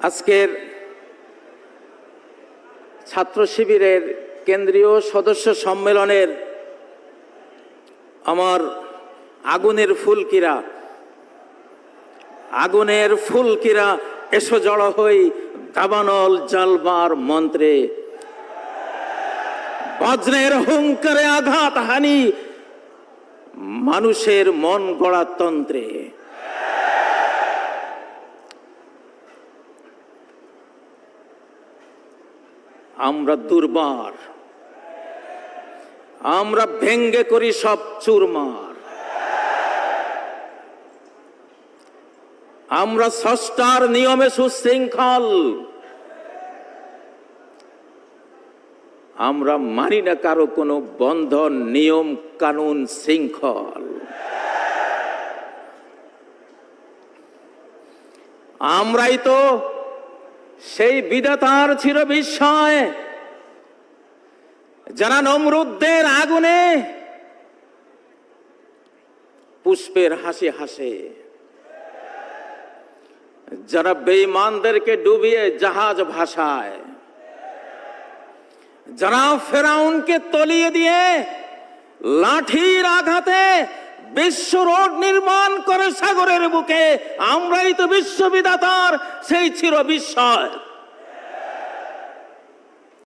আজকের ছাত্র শিবিরের কেন্দ্রীয় সদস্য সম্মেলনের আমার আগুনের ফুলকিরা আগুনের ফুলকিরা এসো জড়ো হই দাবানল জালবার মন্ত্রে। বজ্রের হুঙ্কারে আঘাত হানি মানুষের মন গড়া তন্ত্রে। আমরা দুর্বার। আমরা ভেঙ্গে করি সব চুরমার। আমরা ষষ্ঠার নিয়মে সুশৃঙ্খল। আমরা মানি না কারও কোনো বন্ধন, নিয়ম, কানুন, শৃঙ্খল। আমরাই তো সেই বিধাতার ছিল বিস্ময়। যারা নমরুদ্দের আগুনে পুষ্পের হাসি হাসে, যারা বেঈমানদেরকে ডুবিয়ে জাহাজ ভাসায়, যারা ফেরাউনকে তলিয়ে দিয়ে লাঠির আঘাতে বিশ্ব রোড নির্মাণ করে সাগরের বুকে আমরাই তো বিশ্ববিদাতার সেই চির বিস্ময়।